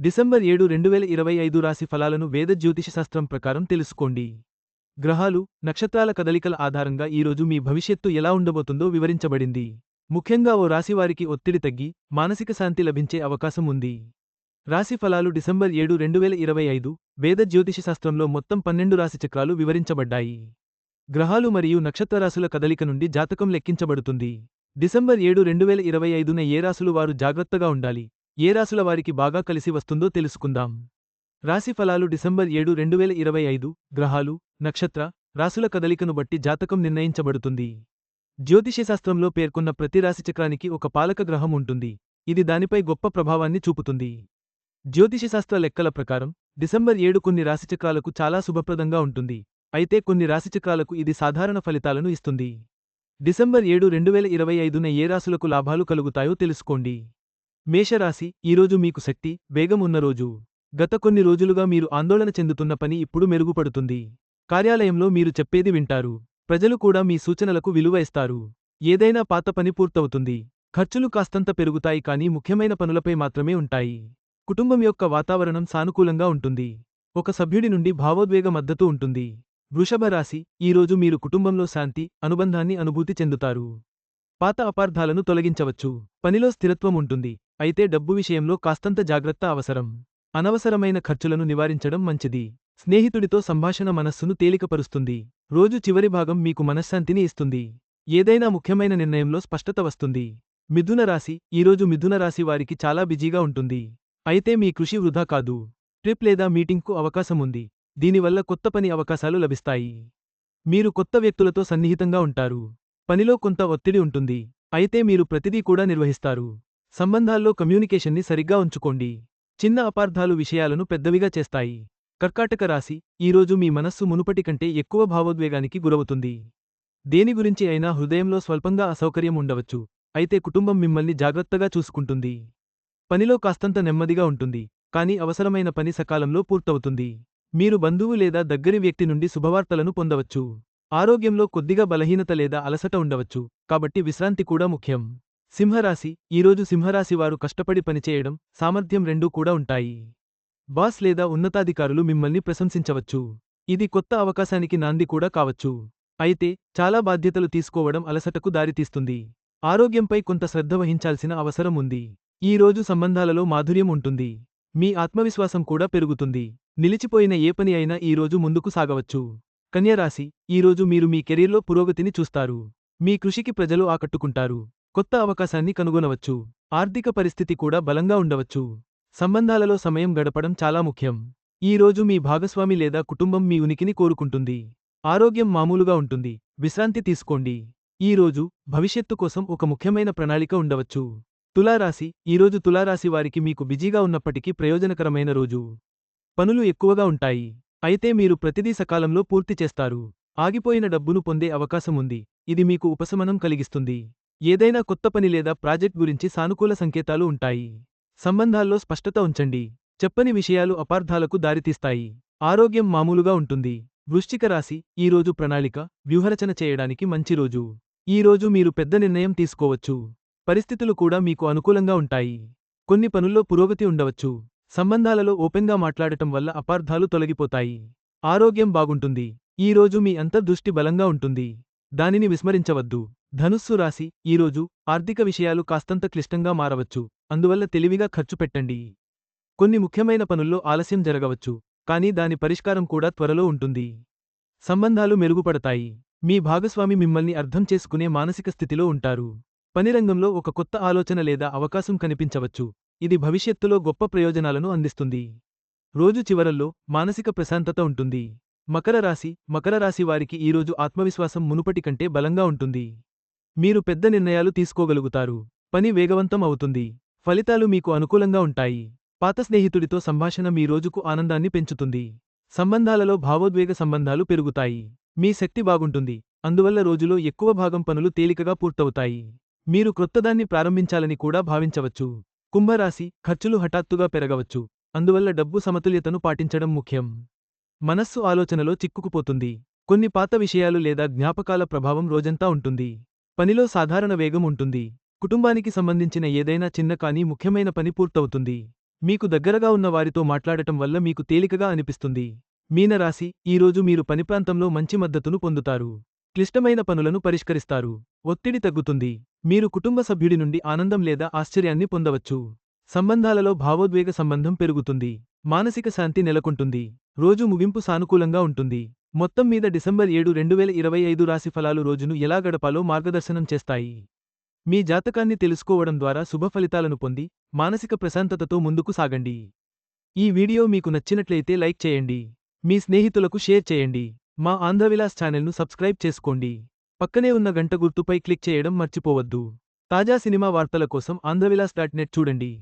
December ఏడు రెండు వేల ఇరవై ఐదు రాశి ఫలాలను వేద జ్యోతిషశాస్త్రం ప్రకారం తెలుసుకోండి. గ్రహాలు నక్షత్రాల కదలికల ఆధారంగా ఈరోజు మీ భవిష్యత్తు ఎలా ఉండబోతుందో వివరించబడింది. ముఖ్యంగా ఓ రాశివారికి ఒత్తిడి తగ్గి మానసిక శాంతి లభించే అవకాశం ఉంది. రాశి ఫలాలు డిసెంబర్ ఏడు రెండు వేల ఇరవై ఐదు వేద జ్యోతిషశాస్త్రంలో మొత్తం పన్నెండు రాశి చక్రాలు వివరించబడ్డాయి. గ్రహాలు మరియు నక్షత్రరాశుల కదలిక నుండి జాతకం లెక్కించబడుతుంది. డిసెంబర్ ఏడు రెండు వేల ఇరవై ఐదున ఏ రాశులు వారు జాగ్రత్తగా ఉండాలి? ఏ రాసుల వారికి బాగా కలిసి వస్తుందో తెలుసుకుందాం. రాశి ఫలాలు డిసెంబర్ ఏడు రెండు వేల ఇరవై ఐదు గ్రహాలు నక్షత్ర రాశుల కదలికను బట్టి జాతకం నిర్ణయించబడుతుంది. జ్యోతిషశాస్త్రంలో పేర్కొన్న ప్రతి రాశిచక్రానికి ఒక పాలక గ్రహం ఉంటుంది. ఇది దానిపై గొప్ప ప్రభావాన్ని చూపుతుంది. జ్యోతిషశాస్త్ర లెక్కల ప్రకారం డిసెంబర్ ఏడు కొన్ని రాశిచక్రాలకు చాలా శుభప్రదంగా ఉంటుంది. అయితే కొన్ని రాశిచక్రాలకు ఇది సాధారణ ఫలితాలను ఇస్తుంది. డిసెంబర్ ఏడు రెండు వేల ఇరవై ఐదున ఏ రాశులకు లాభాలు కలుగుతాయో తెలుసుకోండి. మేషరాశి ఈరోజు మీకు శక్తి వేగం ఉన్న రోజు. గత కొన్ని రోజులుగా మీరు ఆందోళన చెందుతున్న పని ఇప్పుడు మెరుగుపడుతుంది. కార్యాలయంలో మీరు చెప్పేది వింటారు. ప్రజలు కూడా మీ సూచనలకు విలువ ఇస్తారు. ఏదైనా పాత పని పూర్తవుతుంది. ఖర్చులు కాస్తంత పెరుగుతాయి కానీ ముఖ్యమైన పనులపై మాత్రమే ఉంటాయి. కుటుంబం యొక్క వాతావరణం సానుకూలంగా ఉంటుంది. ఒక సభ్యుడి నుండి భావోద్వేగ మద్దతు ఉంటుంది. వృషభ రాశి ఈరోజు మీరు కుటుంబంలో శాంతి అనుబంధాన్ని అనుభూతి చెందుతారు. పాత అపార్థాలను తొలగించవచ్చు. పనిలో స్థిరత్వం ఉంటుంది. అయితే డబ్బు విషయంలో కాస్తంత జాగ్రత్త అవసరం. అనవసరమైన ఖర్చులను నివారించడం మంచిది. స్నేహితుడితో సంభాషణ మనస్సును తేలికపరుస్తుంది. రోజు చివరి భాగం మీకు మనశ్శాంతిని ఇస్తుంది. ఏదైనా ముఖ్యమైన నిర్ణయంలో స్పష్టత వస్తుంది. మిథున రాశి ఈరోజు మిథున రాశి వారికి చాలా బిజీగా ఉంటుంది. అయితే మీ కృషి వృధా కాదు. ట్రిప్ లేదా మీటింగ్కు అవకాశం ఉంది. దీనివల్ల కొత్త పని అవకాశాలు లభిస్తాయి. మీరు కొత్త వ్యక్తులతో సన్నిహితంగా ఉంటారు. పనిలో కొంత ఒత్తిడి ఉంటుంది. అయితే మీరు ప్రతిదీ కూడా నిర్వహిస్తారు. సంబంధాల్లో కమ్యూనికేషన్ని సరిగ్గా ఉంచుకోండి. చిన్న అపార్థాలు విషయాలను పెద్దవిగా చేస్తాయి. కర్కాటక రాశి ఈరోజు మీ మనస్సు మునుపటి కంటే ఎక్కువ భావోద్వేగానికి గురవుతుంది. దేని గురించి అయినా హృదయంలో స్వల్పంగా అసౌకర్యం ఉండవచ్చు. అయితే కుటుంబం మిమ్మల్ని జాగ్రత్తగా చూసుకుంటుంది. పనిలో కాస్తంత నెమ్మదిగా ఉంటుంది. కానీ అవసరమైన పని సకాలంలో పూర్తవుతుంది. మీరు బంధువు లేదా దగ్గరి వ్యక్తి నుండి శుభవార్తలను పొందవచ్చు. ఆరోగ్యంలో కొద్దిగా బలహీనత లేదా అలసట ఉండవచ్చు. కాబట్టి విశ్రాంతి కూడా ముఖ్యం. సింహరాశి. ఈరోజు సింహరాశి వారు కష్టపడి పనిచేయడం సామర్థ్యం రెండూ కూడా ఉంటాయి. బాస్ లేదా ఉన్నతాధికారులు మిమ్మల్ని ప్రశంసించవచ్చు. ఇది కొత్త అవకాశానికి నాంది కూడా కావచ్చు. అయితే చాలా బాధ్యతలు తీసుకోవడం అలసటకు దారితీస్తుంది. ఆరోగ్యంపై కొంత శ్రద్ధ వహించాల్సిన అవసరం ఉంది. ఈ రోజు సంబంధాలలో మాధుర్యం ఉంటుంది. మీ ఆత్మవిశ్వాసం కూడా పెరుగుతుంది. నిలిచిపోయిన ఏ పని అయినా ఈరోజు ముందుకు సాగవచ్చు. కన్యరాశి. ఈరోజు మీరు మీ కెరీర్లో పురోగతిని చూస్తారు. మీ కృషికి ప్రజలు ఆకట్టుకుంటారు. కొత్త అవకాశాన్ని కనుగొనవచ్చు. ఆర్థిక పరిస్థితి కూడా బలంగా ఉండవచ్చు. సంబంధాలలో సమయం గడపడం చాలా ముఖ్యం. ఈ రోజు మీ భాగస్వామి లేదా కుటుంబం మీ ఉనికిని కోరుకుంటుంది. ఆరోగ్యం మామూలుగా ఉంటుంది. విశ్రాంతి తీసుకోండి. ఈ రోజు భవిష్యత్తు కోసం ఒక ముఖ్యమైన ప్రణాళిక ఉండవచ్చు. తులారాశి. ఈరోజు తులారాశి వారికి మీకు బిజీగా ఉన్నప్పటికీ ప్రయోజనకరమైన రోజు. పనులు ఎక్కువగా ఉంటాయి. అయితే మీరు ప్రతిదీ సకాలంలో పూర్తి చేస్తారు. ఆగిపోయిన డబ్బును పొందే అవకాశం ఉంది. ఇది మీకు ఉపశమనం కలిగిస్తుంది. ఏదైనా కొత్త పని లేదా ప్రాజెక్ట్ గురించి సానుకూల సంకేతాలు ఉంటాయి. సంబంధాల్లో స్పష్టత ఉంచండి. చెప్పని విషయాలు అపార్థాలకు దారితీస్తాయి. ఆరోగ్యం మామూలుగా ఉంటుంది. వృశ్చిక రాశి ఈరోజు ప్రణాళిక వ్యూహరచన చేయడానికి మంచి రోజు. ఈ రోజు మీరు పెద్ద నిర్ణయం తీసుకోవచ్చు. పరిస్థితులు కూడా మీకు అనుకూలంగా ఉంటాయి. కొన్ని పనుల్లో పురోగతి ఉండవచ్చు. సంబంధాలలో ఓపెన్గా మాట్లాడటం వల్ల అపార్థాలు తొలగిపోతాయి. ఆరోగ్యం బాగుంటుంది. ఈ రోజు మీ అంతర్దృష్టి బలంగా ఉంటుంది. దానిని విస్మరించవద్దు. ధనుస్సు రాశి ఈరోజు ఆర్థిక విషయాలు కాస్తంత క్లిష్టంగా మారవచ్చు. అందువల్ల తెలివిగా ఖర్చు పెట్టండి. కొన్ని ముఖ్యమైన పనుల్లో ఆలస్యం జరగవచ్చు. కానీ దాని పరిష్కారం కూడా త్వరలో ఉంటుంది. సంబంధాలు మెరుగుపడతాయి. మీ భాగస్వామి మిమ్మల్ని అర్థం చేసుకునే మానసిక స్థితిలో ఉంటారు. పనిరంగంలో ఒక కొత్త ఆలోచన లేదా అవకాశం కనిపించవచ్చు. ఇది భవిష్యత్తులో గొప్ప ప్రయోజనాలను అందిస్తుంది. రోజు చివరల్లో మానసిక ప్రశాంతత ఉంటుంది. మకర రాశి మకర రాశి వారికి ఈరోజు ఆత్మవిశ్వాసం మునుపటి కంటే బలంగా ఉంటుంది. మీరు పెద్ద నిర్ణయాలు తీసుకోగలుగుతారు. పని వేగవంతం అవుతుంది. ఫలితాలు మీకు అనుకూలంగా ఉంటాయి. పాత స్నేహితుడితో సంభాషణ మీ రోజుకు ఆనందాన్ని పెంచుతుంది. సంబంధాలలో భావోద్వేగ సంబంధాలు పెరుగుతాయి. మీ శక్తి బాగుంటుంది. అందువల్ల రోజులో ఎక్కువ భాగం పనులు తేలికగా పూర్తవుతాయి. మీరు క్రొత్తదాన్ని ప్రారంభించాలని కూడా భావించవచ్చు. కుంభరాశి ఖర్చులు హఠాత్తుగా పెరగవచ్చు. అందువల్ల డబ్బు సమతుల్యతను పాటించడం ముఖ్యం. మనస్సు ఆలోచనలో చిక్కుకుపోతుంది. కొన్ని పాత విషయాలు లేదా జ్ఞాపకాల ప్రభావం రోజంతా ఉంటుంది. పనిలో సాధారణ వేగం ఉంటుంది. కుటుంబానికి సంబంధించిన ఏదైనా చిన్న కానీ ముఖ్యమైన పని పూర్తవుతుంది. మీకు దగ్గరగా ఉన్న వారితో మాట్లాడటం వల్ల మీకు తేలికగా అనిపిస్తుంది. మీనరాశి ఈరోజు మీరు పని ప్రాంతంలో మంచి మద్దతును పొందుతారు. క్లిష్టమైన పనులను పరిష్కరిస్తారు. ఒత్తిడి తగ్గుతుంది. మీరు కుటుంబ సభ్యుడి నుండి ఆనందం లేదా ఆశ్చర్యాన్ని పొందవచ్చు. సంబంధాలలో భావోద్వేగ సంబంధం పెరుగుతుంది. మానసిక శాంతి నెలకొంటుంది. రోజు ముగింపు సానుకూలంగా ఉంటుంది. మొత్తం మీద డిసెంబర్ ఏడు రెండు వేల ఇరవై ఐదు రాశి ఫలాలు రోజును ఎలా గడపాలో మార్గదర్శనం చేస్తాయి. మీ జాతకాన్ని తెలుసుకోవడం ద్వారా శుభ ఫలితాలను పొంది మానసిక ప్రశాంతతతో ముందుకు సాగండి. ఈ వీడియో మీకు నచ్చినట్లయితే లైక్ చేయండి. మీ స్నేహితులకు షేర్ చేయండి. మా ఆంధ్రవిలాస్ ఛానల్ను సబ్స్క్రైబ్ చేసుకోండి. పక్కనే ఉన్న గంట గుర్తుపై క్లిక్ చేయడం మర్చిపోవద్దు. తాజా సినిమా వార్తల కోసం ఆంధ్రవిలాస్ డాట్ నెట్ చూడండి.